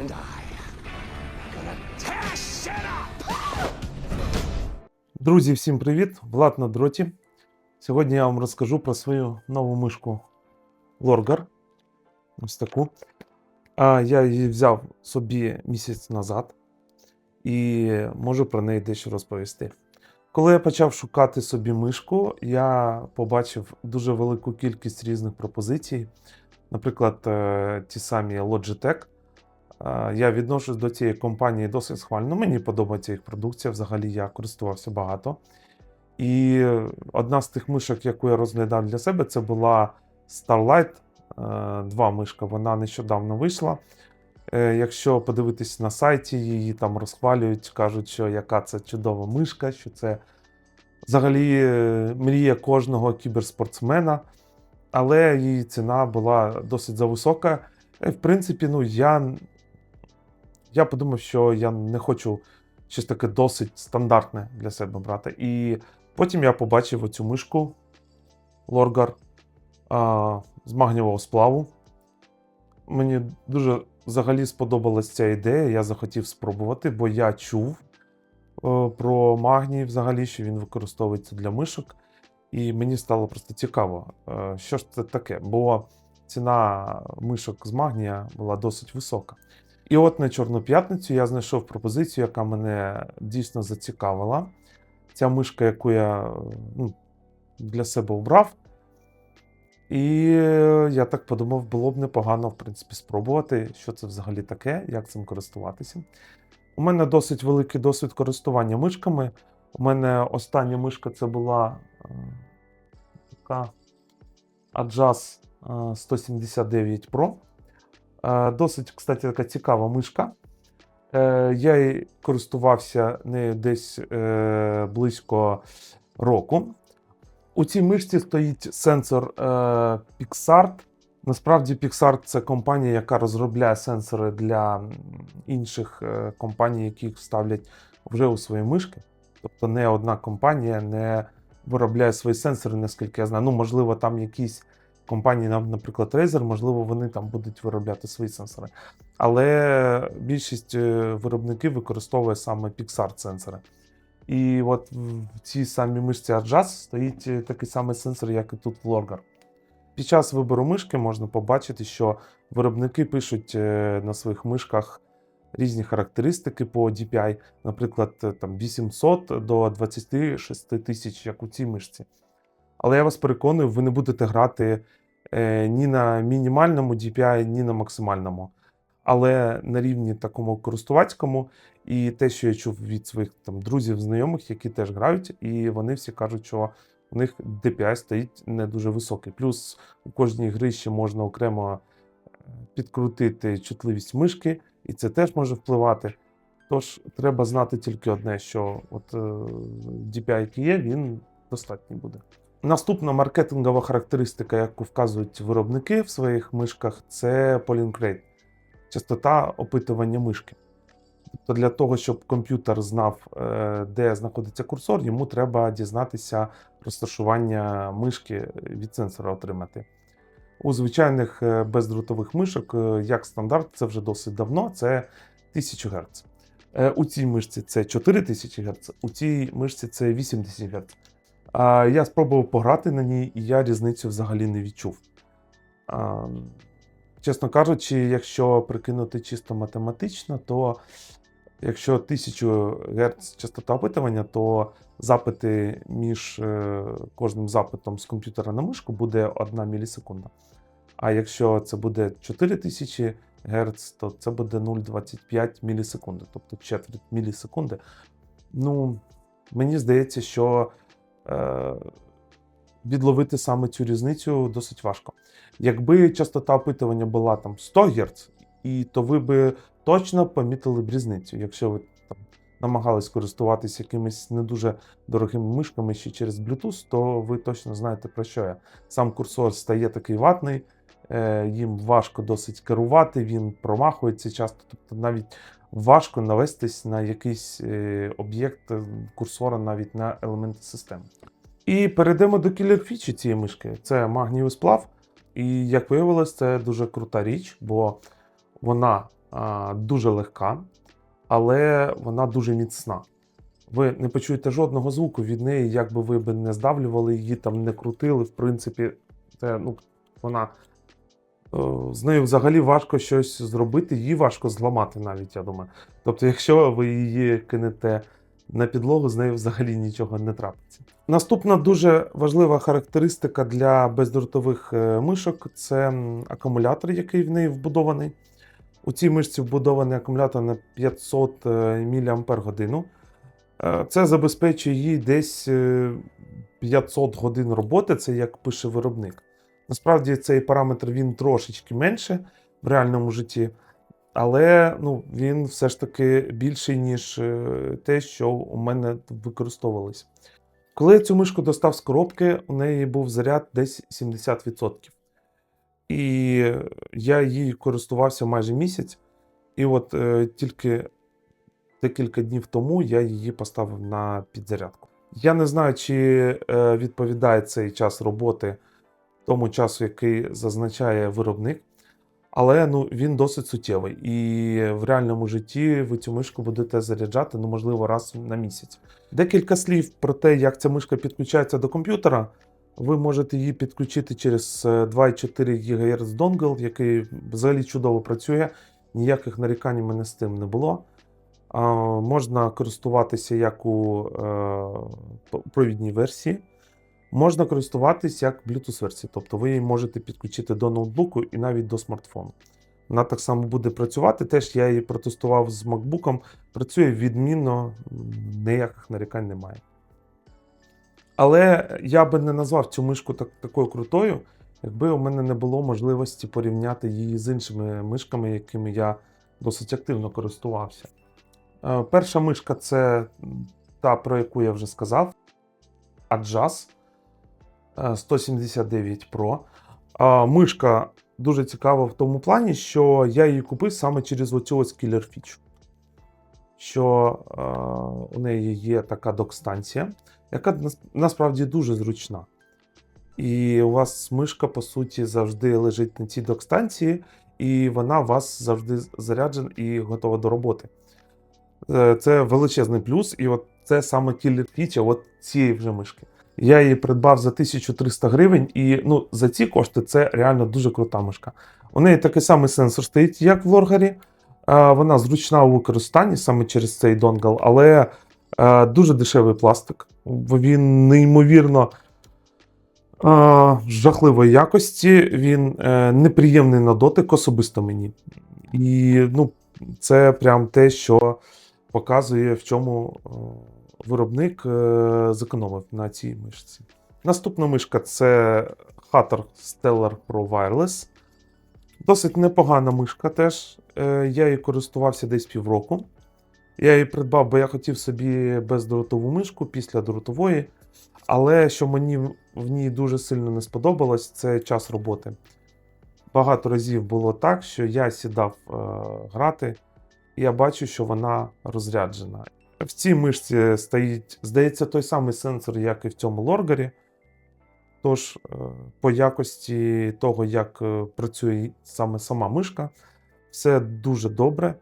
And I gonna tear shit up! Друзі, всім привіт! Влад на дроті. Сьогодні я вам розкажу про свою нову мишку Лоргар. Ось таку. А, я її взяв собі місяць назад і можу про неї дещо розповісти. Коли я почав шукати собі мишку, я побачив дуже велику кількість різних пропозицій. Наприклад, е, ті самі Logitech. Е, Я відношусь до цієї компанії досить схвально. Мені подобається їх продукція. Взагалі я користувався багато. І одна з тих мишок, яку я розглядав для себе, це була Starlight 2 мишка. Вона нещодавно вийшла. Е, Якщо подивитись на сайті, її там розхвалюють, кажуть, що яка це чудова мишка, що це взагалі е, мрія кожного кіберспортсмена. Але її ціна була досить зависока. Е, В принципі, ну я, я подумав, що я не хочу щось таке досить стандартне для себе брати. І потім я побачив оцю мишку Лоргар а, з магнієвого сплаву. Мені дуже взагалі сподобалась ця ідея. Я захотів спробувати, бо я чув е, про магній взагалі, що він використовується для мишок. І мені стало просто цікаво, е, що ж це таке, бо ціна мишок з магнія була досить висока. І от на Чорну п'ятницю я знайшов пропозицію, яка мене дійсно зацікавила. Ця мишка, яку я ну, для себе обрав. І е, я так подумав, було б непогано, в принципі, спробувати, що це взагалі таке, як цим користуватися. У мене досить великий досвід користування мишками. У мене остання мишка це була е, така Adjust е, 179 Pro. Досить, кстати, така цікава мишка. Е, Я їй користувався нею десь е, близько року. У цій мишці стоїть сенсор е, Pixart. Насправді, Pixart це компанія, яка розробляє сенсори для інших компаній, які їх ставлять вже у свої мишки. Тобто не одна компанія не виробляє свої сенсори, наскільки я знаю. Ну, можливо, там якісь компанії, наприклад, Razer, можливо, вони там будуть виробляти свої сенсори. Але більшість е, виробників використовує саме Pixart сенсори. І от в цій самій мишці Adjust стоїть е, такий самий сенсор, як і тут в Lorgar. Під час вибору мишки можна побачити, що виробники пишуть е, на своїх мишках різні характеристики по DPI, наприклад, там 800 до 26 тисяч, як у цій мишці. Але я вас переконую, ви не будете грати ні на мінімальному DPI, ні на максимальному. Але на рівні такому користувацькому, і те, що я чув від своїх там друзів, знайомих, які теж грають, і вони всі кажуть, що у них DPI стоїть не дуже високий. Плюс у кожній грі ще можна окремо е, підкрутити чутливість мишки, і це теж може впливати. Тож треба знати тільки одне, що от е, DPI, який є, він достатній буде. Наступна маркетингова характеристика, яку вказують виробники в своїх мишках, це polling rate, частота опитування мишки. Тобто для того, щоб комп'ютер знав, е, де знаходиться курсор, йому треба дізнатися розташування мишки від сенсора отримати. У звичайних е, бездротових мишок, е, як стандарт, це вже досить давно, це 1000 Гц. У цій мишці це 4000 Гц, у цій мишці це 8000 Гц. Я спробував пограти на ній, і я різницю взагалі не відчув. Чесно кажучи, якщо прикинути чисто математично, то якщо 1000 Гц частота опитування, то запити між е, кожним запитом з комп'ютера на мишку буде 1 мілісекунда. А якщо це буде 4000 Гц, то це буде 0,25 мілісекунди, тобто четверть мілісекунди. Ну, мені здається, що відловити саме цю різницю досить важко. Якби частота опитування була там 100 Гц, і то ви би точно помітили б різницю. Якщо ви там намагались користуватися якимись не дуже дорогими мишками ще через Bluetooth, то ви точно знаєте про що я. Сам курсор стає такий ватний, е, їм важко досить керувати, він промахується часто, тобто навіть важко навестись на якийсь е, об'єкт е, курсора, навіть на елементи системи. І перейдемо до кілер-фічі цієї мишки. Це магнієвий сплав. І як виявилось, це дуже крута річ, бо вона а, дуже легка, але вона дуже міцна. Ви не почуєте жодного звуку від неї, як би ви не здавлювали її, там не крутили. В принципі, це ну, вона з нею взагалі важко щось зробити, її важко зламати навіть, я думаю. Тобто, якщо ви її кинете на підлогу, з нею взагалі нічого не трапиться. Наступна дуже важлива характеристика для бездротових е, мишок це акумулятор, який в неї вбудований. У цій мишці вбудований акумулятор на 500 мАч. Е, Це забезпечує їй десь е, 500 годин роботи, це як пише виробник. Насправді цей параметр він трошечки менше в реальному житті, але ну, він все ж таки більший, ніж е, те, що у мене використовувалось. Коли я цю мишку достав з коробки, у неї був заряд десь 70%. І я її користувався майже місяць. І от е, тільки декілька днів тому я її поставив на підзарядку. Я не знаю, чи е, відповідає цей час роботи тому часу, який зазначає виробник, але ну, він досить суттєвий. І в реальному житті ви цю мишку будете заряджати, ну, можливо, раз на місяць. Декілька слів про те, як ця мишка підключається до комп'ютера. Ви можете її підключити через е, 2,4 ГГц донгл, який взагалі чудово працює. Ніяких нарікань у мене з тим не було. А, можна користуватися як у е, провідній версії. Можна користуватися як Bluetooth версії, тобто ви її можете підключити до ноутбуку і навіть до смартфону. Вона так само буде працювати. Теж я її протестував з MacBook. Працює відмінно, ніяких нарікань немає. Але я би не назвав цю мишку так, такою крутою, якби у мене не було можливості порівняти її з іншими мишками, якими я досить активно користувався. Е, Перша мишка це та, про яку я вже сказав. Adjust 179 Pro. А, Мишка дуже цікава в тому плані, що я її купив саме через оцю ось Killer Feature. Що е, у неї є така док-станція, яка насправді дуже зручна. І у вас мишка, по суті, завжди лежить на цій док-станції, і вона у вас завжди заряджена і готова до роботи. Е, Це величезний плюс, і от це саме кілер фіча от цієї вже мишки. Я її придбав за 1300 гривень, і ну, за ці кошти це реально дуже крута мишка. У неї такий самий сенсор стоїть, як в Лоргарі. Е, Вона зручна у використанні саме через цей донгл, але е, дуже дешевий пластик. Він неймовірно е, жахливої якості, він е, неприємний на дотик, особисто мені. І ну, це прям те, що показує, в чому виробник е, зекономив на цій мишці. Наступна мишка це Hutter Stellar Pro Wireless. Досить непогана мишка теж. Е, Я її користувався десь півроку. Я її придбав, бо я хотів собі бездротову мишку після дротової. Але що мені в ній дуже сильно не сподобалось, це час роботи. Багато разів було так, що я сідав е, грати, і я бачу, що вона розряджена. В цій мишці стоїть, здається, той самий сенсор, як і в цьому лоргарі. Тож, е, по якості того, як е, працює саме сама мишка, все дуже добре.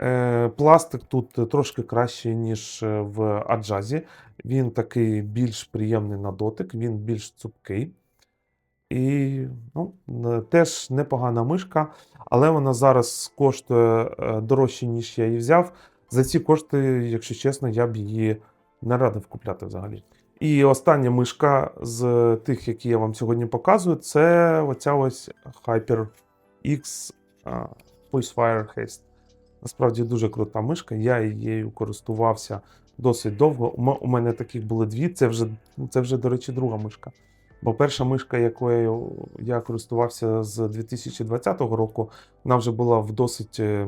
Е, Пластик тут трошки кращий, ніж в Аджазі. Він такий більш приємний на дотик, він більш цупкий. І ну, теж непогана мишка, але вона зараз коштує дорожче, ніж я її взяв. За ці кошти, якщо чесно, я б її не радив купляти взагалі. І остання мишка з тих, які я вам сьогодні показую, це оця ось HyperX а, Pulsefire Haste. Насправді дуже крута мишка. Я її користувався досить довго. У мене таких були дві. Це вже, це вже, до речі, друга мишка. Бо перша мишка, якою я користувався з 2020 року, вона вже була в досить, е,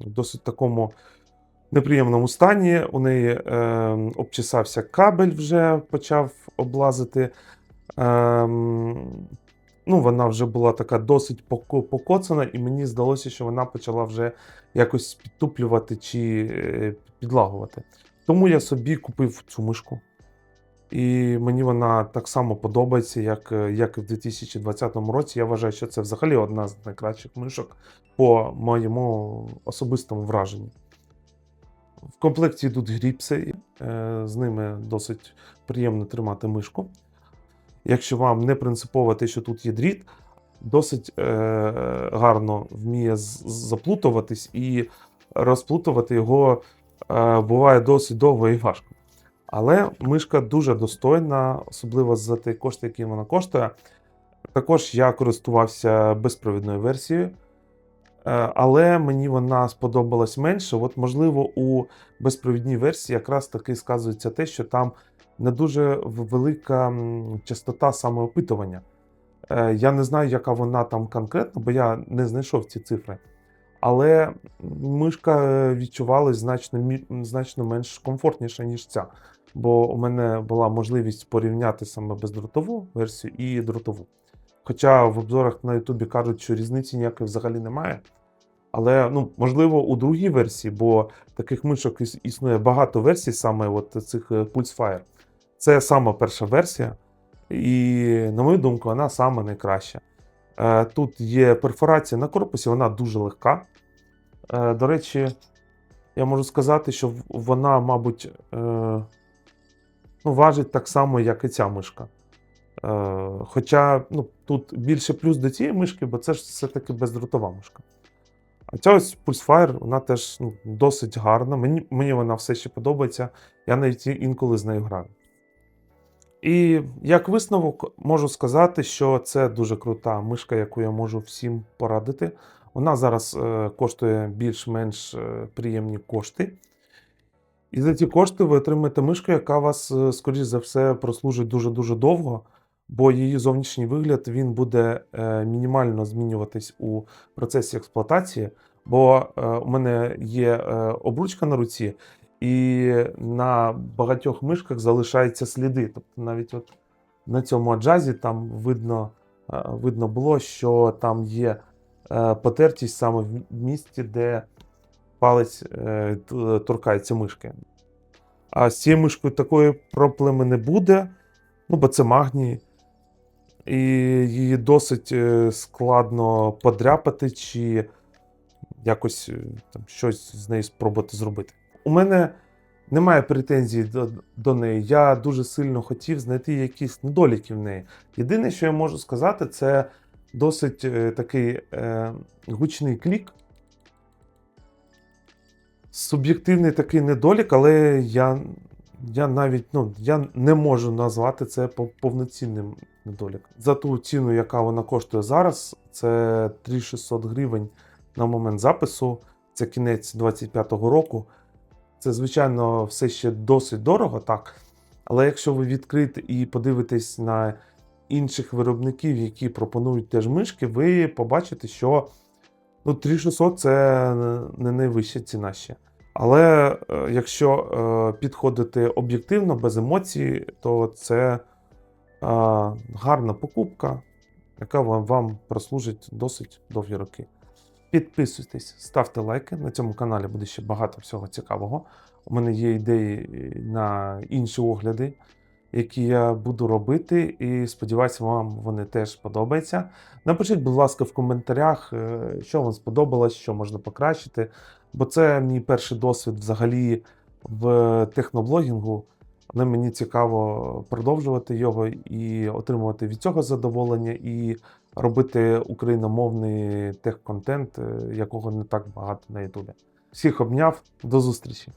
в досить такому неприємному стані. У неї е, обчесався кабель, вже почав облазити. Ем, ну, вона вже була така досить поко- покоцана, і мені здалося, що вона почала вже якось підтуплювати чи е, підлагувати. Тому я собі купив цю мишку. І мені вона так само подобається, як, е, як і в 2020 році. Я вважаю, що це взагалі одна з найкращих мишок по моєму особистому враженню. В комплекті йдуть гріпси, е, з ними досить приємно тримати мишку. Якщо вам не принципово те, що тут є дріт, досить е, гарно вміє заплутуватись і розплутувати його е, буває досить довго і важко. Але мишка дуже достойна, особливо за той кошти, який вона коштує. Також я користувався безпровідною версією, але мені вона сподобалась менше. От, можливо, у безпровідній версії якраз таки сказується те, що там не дуже велика частота самоопитування. Е, Я не знаю, яка вона там конкретно, бо я не знайшов ці цифри. Але мишка е, відчувалась значно, значно менш комфортніша, ніж ця. Бо у мене була можливість порівняти саме бездротову версію і дротову. Хоча в обзорах на Ютубі кажуть, що різниці ніякої взагалі немає. Але ну, можливо, у другій версії, бо таких мишок існує багато версій, саме от цих е, Pulse Fire. Це сама перша версія, і, на мою думку, вона сама найкраща. Е, Тут є перфорація на корпусі, вона дуже легка. Е, До речі, я можу сказати, що вона, мабуть, ну, важить так само, як і ця мишка. Е, Хоча ну, тут більше плюс до цієї мишки, бо це ж все-таки бездротова мишка. А ця ось Pulsefire, вона теж ну, досить гарна. Мені, мені вона все ще подобається. Я навіть інколи з нею граю. І як висновок можу сказати, що це дуже крута мишка, яку я можу всім порадити. Вона зараз е, коштує більш-менш е, приємні кошти. І за ці кошти ви отримаєте мишку, яка вас, е, скоріш за все, прослужить дуже-дуже довго, бо її зовнішній вигляд він буде е, мінімально змінюватись у процесі експлуатації. Бо е, у мене є е, обручка на руці, і на багатьох мишках залишаються сліди. Тобто навіть от на цьому аджазі там видно, видно було, що там є потертість саме в місці, де палець торкається мишки. А з цією мишкою такої проблеми не буде, ну бо це магній. І її досить е, складно подряпати чи якось е, там, щось з нею спробувати зробити. У мене немає претензій до, до неї. Я дуже сильно хотів знайти якісь недоліки в неї. Єдине, що я можу сказати, це досить е, такий е, гучний клік. Суб'єктивний такий недолік, але я, я навіть ну, я не можу назвати це повноцінним недоліком. За ту ціну, яка вона коштує зараз, це 3600 гривень на момент запису. Це кінець 25-го року. Це, звичайно, все ще досить дорого, так. Але якщо ви відкрите і подивитесь на інших виробників, які пропонують теж мишки, ви побачите, що ну, 3600 це не найвища ціна ще. Але е, якщо е, підходити об'єктивно, без емоцій, то це е, гарна покупка, яка вам, прослужить досить довгі роки. Підписуйтесь, ставте лайки. На цьому каналі буде ще багато всього цікавого. У мене є ідеї на інші огляди, які я буду робити, і сподіваюся, вам вони теж подобаються. Напишіть, будь ласка, в коментарях, що вам сподобалось, що можна покращити. Бо це мій перший досвід взагалі в техноблогінгу. Але мені цікаво продовжувати його і отримувати від цього задоволення, і робити україномовний техконтент, е, якого не так багато на Ютубі. Всіх обняв, до зустрічі!